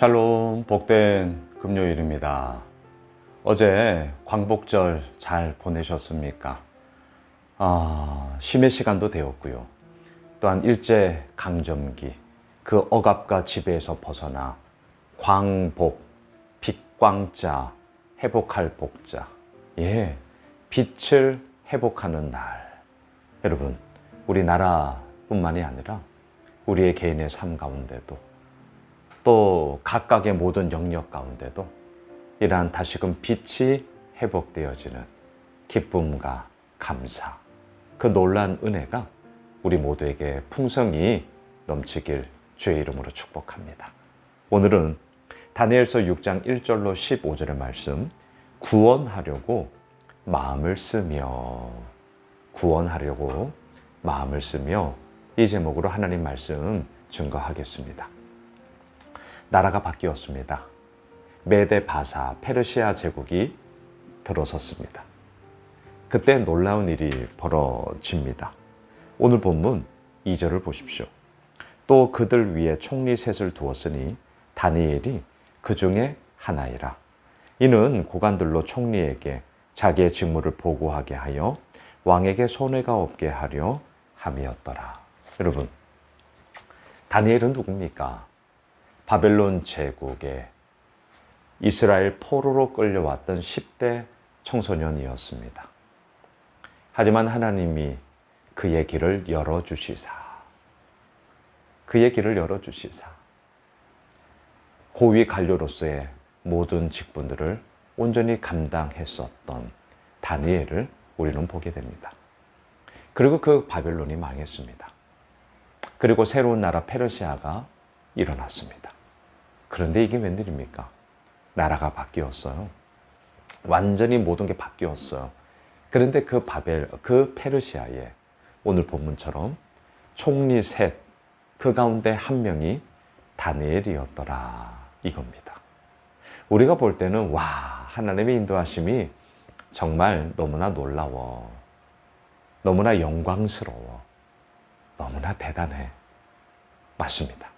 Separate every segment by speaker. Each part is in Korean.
Speaker 1: 샬롬 복된 금요일입니다. 어제 광복절 잘 보내셨습니까? 아, 쉼의 시간도 되었고요. 또한 일제 강점기 그 억압과 지배에서 벗어나 광복, 빛광자, 회복할 복자. 예, 빛을 회복하는 날. 여러분, 우리나라뿐만이 아니라 우리의 개인의 삶 가운데도 또 각각의 모든 영역 가운데도 이러한 다시금 빛이 회복되어지는 기쁨과 감사, 그 놀란 은혜가 우리 모두에게 풍성히 넘치길 주의 이름으로 축복합니다. 오늘은 다니엘서 6장 1절로 15절의 말씀 구원하려고 마음을 쓰며 구원하려고 마음을 쓰며 이 제목으로 하나님 말씀 증거하겠습니다. 나라가 바뀌었습니다. 메데 바사 페르시아 제국이 들어섰습니다. 그때 놀라운 일이 벌어집니다. 오늘 본문 2절을 보십시오. 또 그들 위에 총리 셋을 두었으니 다니엘이 그 중에 하나이라. 이는 고관들로 총리에게 자기의 직무를 보고하게 하여 왕에게 손해가 없게 하려 함이었더라. 여러분, 다니엘은 누굽니까? 바벨론 제국에 이스라엘 포로로 끌려왔던 10대 청소년이었습니다. 하지만 하나님이 그의 길을 열어주시사, 그의 길을 열어주시사, 고위 관료로서의 모든 직분들을 온전히 감당했었던 다니엘을 우리는 보게 됩니다. 그리고 그 바벨론이 망했습니다. 그리고 새로운 나라 페르시아가 일어났습니다. 그런데 이게 웬일입니까? 나라가 바뀌었어요. 완전히 모든 게 바뀌었어요. 그런데 그 바벨, 그 페르시아에 오늘 본문처럼 총리 셋, 그 가운데 한 명이 다니엘이었더라. 이겁니다. 우리가 볼 때는 와, 하나님의 인도하심이 정말 너무나 놀라워. 너무나 영광스러워. 너무나 대단해. 맞습니다.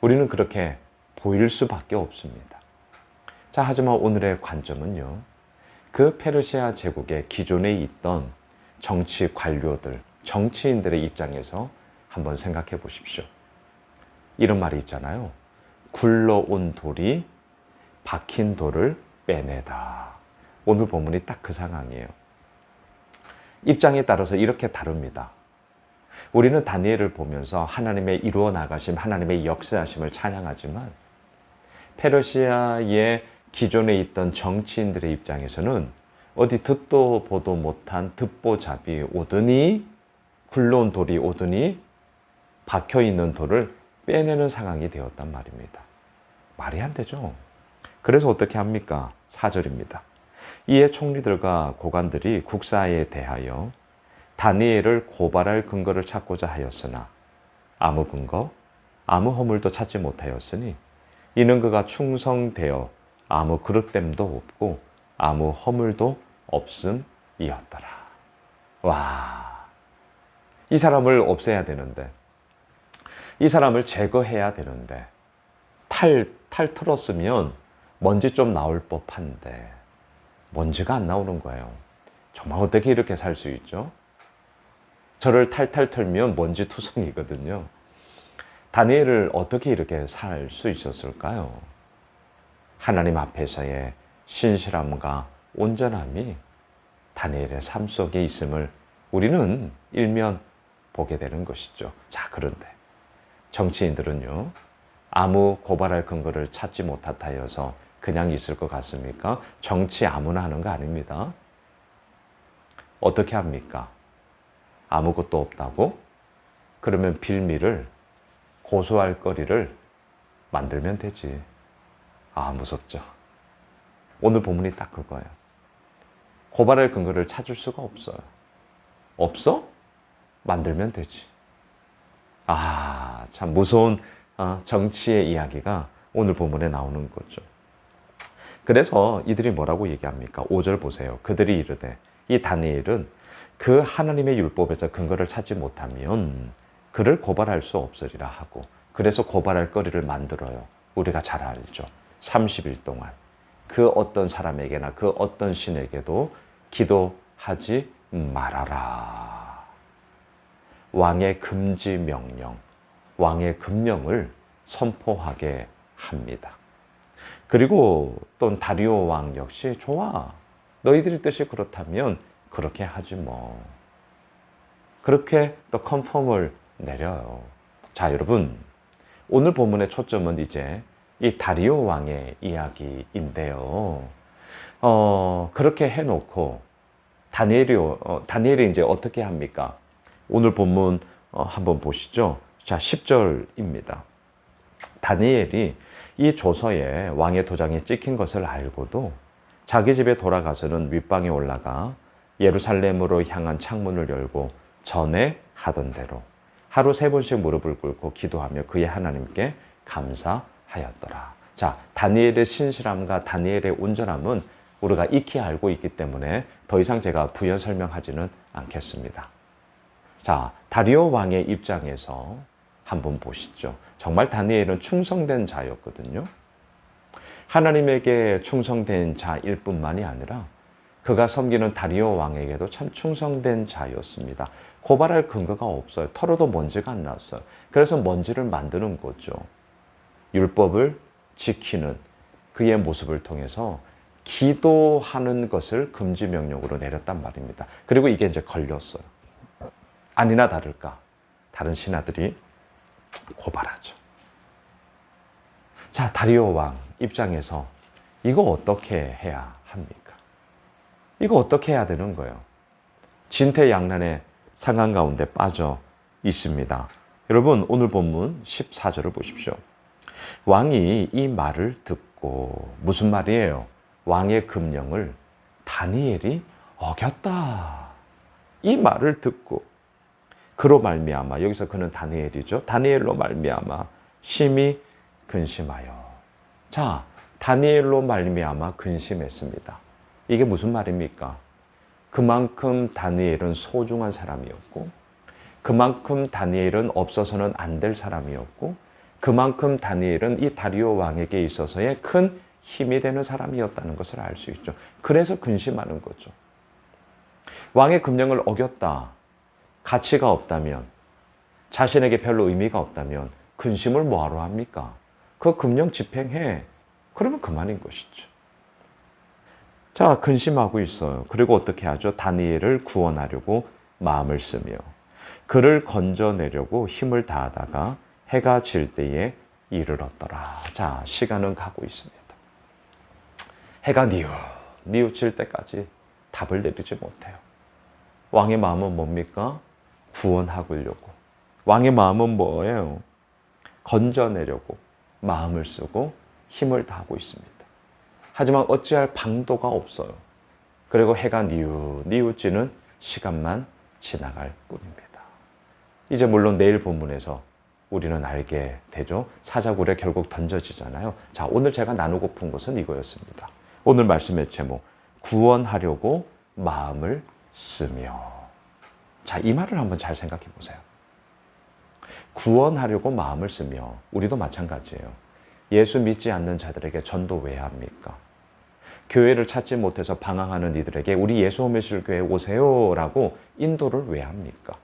Speaker 1: 우리는 그렇게 보일 수밖에 없습니다. 자, 하지만 오늘의 관점은요. 그 페르시아 제국의 기존에 있던 정치 관료들, 정치인들의 입장에서 한번 생각해 보십시오. 이런 말이 있잖아요. 굴러온 돌이 박힌 돌을 빼내다. 오늘 본문이 딱 그 상황이에요. 입장에 따라서 이렇게 다릅니다. 우리는 다니엘을 보면서 하나님의 이루어 나가심, 하나님의 역사하심을 찬양하지만 페르시아의 기존에 있던 정치인들의 입장에서는 어디 듣도 보도 못한 듣보잡이 오더니 굴러온 돌이 오더니 박혀 있는 돌을 빼내는 상황이 되었단 말입니다. 말이 안 되죠. 그래서 어떻게 합니까? 4절입니다. 이에 총리들과 고관들이 국사에 대하여 다니엘을 고발할 근거를 찾고자 하였으나 아무 근거, 아무 허물도 찾지 못하였으니 이는 그가 충성되어 아무 그릇됨도 없고 아무 허물도 없음이었더라. 와, 이 사람을 없애야 되는데, 이 사람을 제거해야 되는데, 탈, 탈 틀었으면 먼지 좀 나올 법한데, 먼지가 안 나오는 거예요. 정말 어떻게 이렇게 살 수 있죠? 저를 탈탈 털면 먼지 투성이거든요. 다니엘을 어떻게 이렇게 살 수 있었을까요? 하나님 앞에서의 신실함과 온전함이 다니엘의 삶 속에 있음을 우리는 일면 보게 되는 것이죠. 자, 그런데 정치인들은요, 아무 고발할 근거를 찾지 못하여서 그냥 있을 것 같습니까? 정치 아무나 하는 거 아닙니다. 어떻게 합니까? 아무것도 없다고? 그러면 빌미를 고소할 거리를 만들면 되지. 아, 무섭죠. 오늘 본문이 딱 그거예요. 고발할 근거를 찾을 수가 없어요. 없어? 만들면 되지. 아, 참 무서운 어, 정치의 이야기가 오늘 본문에 나오는 거죠. 그래서 이들이 뭐라고 얘기합니까? 5절 보세요. 그들이 이르되 이 다니엘은 그 하나님의 율법에서 근거를 찾지 못하면 그를 고발할 수 없으리라 하고 그래서 고발할 거리를 만들어요. 우리가 잘 알죠. 30일 동안 그 어떤 사람에게나 그 어떤 신에게도 기도하지 말아라. 왕의 금지 명령, 왕의 금령을 선포하게 합니다. 그리고 또 다리오 왕 역시 좋아. 너희들이 뜻이 그렇다면 그렇게 하지 뭐. 그렇게 또 컨펌을 내려요. 자, 여러분. 오늘 본문의 초점은 이제 이 다리오 왕의 이야기인데요. 어, 그렇게 해놓고 다니엘이, 어, 다니엘이 이제 어떻게 합니까? 오늘 본문 어, 한번 보시죠. 자, 10절입니다. 다니엘이 이 조서에 왕의 도장이 찍힌 것을 알고도 자기 집에 돌아가서는 윗방에 올라가 예루살렘으로 향한 창문을 열고 전에 하던 대로 하루 세 번씩 무릎을 꿇고 기도하며 그의 하나님께 감사하였더라. 자, 다니엘의 신실함과 다니엘의 온전함은 우리가 익히 알고 있기 때문에 더 이상 제가 부연 설명하지는 않겠습니다. 자, 다리오 왕의 입장에서 한번 보시죠. 정말 다니엘은 충성된 자였거든요. 하나님에게 충성된 자일 뿐만이 아니라 그가 섬기는 다리오 왕에게도 참 충성된 자였습니다. 고발할 근거가 없어요. 털어도 먼지가 안 났어요. 그래서 먼지를 만드는 거죠. 율법을 지키는 그의 모습을 통해서 기도하는 것을 금지 명령으로 내렸단 말입니다. 그리고 이게 이제 걸렸어요. 아니나 다를까 다른 신하들이 고발하죠. 자, 다리오 왕 입장에서 이거 어떻게 해야 합니까? 이거 어떻게 해야 되는 거예요? 진퇴양난의 상황 가운데 빠져 있습니다. 여러분, 오늘 본문 14절을 보십시오. 왕이 이 말을 듣고 무슨 말이에요? 왕의 금령을 다니엘이 어겼다. 이 말을 듣고 그로 말미암아 여기서 그는 다니엘이죠. 다니엘로 말미암아 심히 근심하여. 자, 다니엘로 말미암아 근심했습니다. 이게 무슨 말입니까? 그만큼 다니엘은 소중한 사람이었고, 그만큼 다니엘은 없어서는 안 될 사람이었고, 그만큼 다니엘은 이 다리오 왕에게 있어서의 큰 힘이 되는 사람이었다는 것을 알 수 있죠. 그래서 근심하는 거죠. 왕의 금령을 어겼다. 가치가 없다면, 자신에게 별로 의미가 없다면, 근심을 뭐하러 합니까? 그 금령 집행해. 그러면 그만인 것이죠. 자, 근심하고 있어요. 그리고 어떻게 하죠? 다니엘을 구원하려고 마음을 쓰며 그를 건져내려고 힘을 다하다가 해가 질 때에 이르렀더라. 자, 시간은 가고 있습니다. 해가 니우, 니우칠 때까지 답을 내리지 못해요. 왕의 마음은 뭡니까? 구원하려고. 왕의 마음은 뭐예요? 건져내려고 마음을 쓰고 힘을 다하고 있습니다. 하지만 어찌할 방도가 없어요. 그리고 해가 니우, 니우찌는 시간만 지나갈 뿐입니다. 이제 물론 내일 본문에서 우리는 알게 되죠. 사자굴에 결국 던져지잖아요. 자, 오늘 제가 나누고픈 것은 이거였습니다. 오늘 말씀의 제목, 구원하려고 마음을 쓰며. 자, 이 말을 한번 잘 생각해 보세요. 구원하려고 마음을 쓰며, 우리도 마찬가지예요. 예수 믿지 않는 자들에게 전도 왜 합니까? 교회를 찾지 못해서 방황하는 이들에게 우리 예수 오메실 교회 오세요라고 인도를 왜 합니까?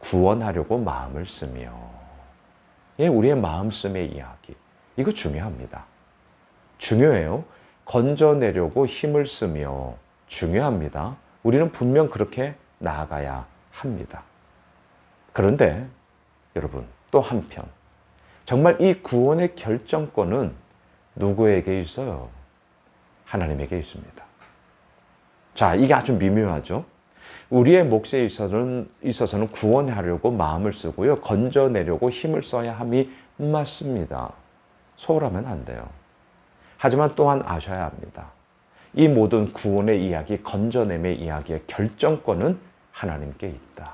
Speaker 1: 구원하려고 마음을 쓰며. 예, 우리의 마음씀의 이야기. 이거 중요합니다. 중요해요. 건져내려고 힘을 쓰며 중요합니다. 우리는 분명 그렇게 나아가야 합니다. 그런데 여러분, 또 한편, 정말 이 구원의 결정권은 누구에게 있어요? 하나님에게 있습니다. 자, 이게 아주 미묘하죠? 우리의 몫에 있어서는, 있어서는 구원하려고 마음을 쓰고요. 건져내려고 힘을 써야 함이 맞습니다. 소홀하면 안 돼요. 하지만 또한 아셔야 합니다. 이 모든 구원의 이야기, 건져냄의 이야기의 결정권은 하나님께 있다.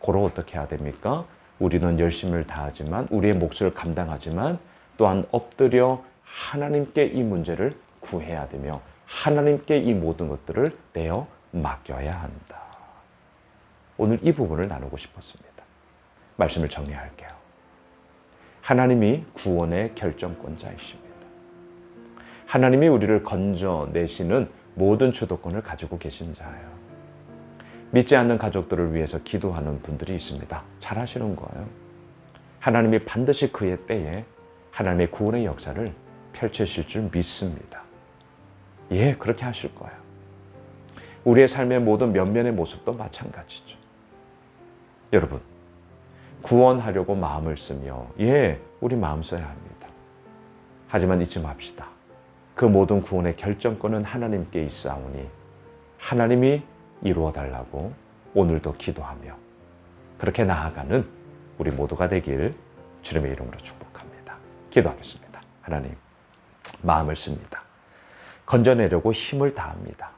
Speaker 1: 고로 어떻게 해야 됩니까? 우리는 열심을 다하지만 우리의 몫을 감당하지만 또한 엎드려 하나님께 이 문제를 구해야 되며 하나님께 이 모든 것들을 내어 맡겨야 한다. 오늘 이 부분을 나누고 싶었습니다. 말씀을 정리할게요. 하나님이 구원의 결정권자이십니다. 하나님이 우리를 건져내시는 모든 주도권을 가지고 계신 자예요. 믿지 않는 가족들을 위해서 기도하는 분들이 있습니다. 잘 하시는 거예요. 하나님이 반드시 그의 때에 하나님의 구원의 역사를 펼치실 줄 믿습니다. 예, 그렇게 하실 거예요. 우리의 삶의 모든 면면의 모습도 마찬가지죠. 여러분, 구원하려고 마음을 쓰며, 예, 우리 마음 써야 합니다. 하지만 잊지 맙시다. 그 모든 구원의 결정권은 하나님께 있사오니, 하나님이 이루어 달라고 오늘도 기도하며, 그렇게 나아가는 우리 모두가 되길 주님의 이름으로 축복합니다. 기도하겠습니다. 하나님, 마음을 씁니다. 건져내려고 힘을 다합니다.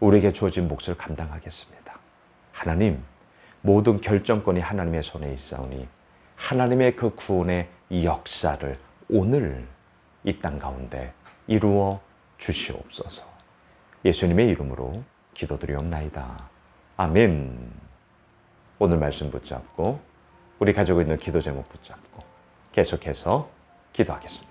Speaker 1: 우리에게 주어진 몫을 감당하겠습니다. 하나님, 모든 결정권이 하나님의 손에 있사오니 하나님의 그 구원의 역사를 오늘 이 땅 가운데 이루어 주시옵소서. 예수님의 이름으로 기도드리옵나이다. 아멘. 오늘 말씀 붙잡고 우리 가지고 있는 기도 제목 붙잡고 계속해서 기도하겠습니다.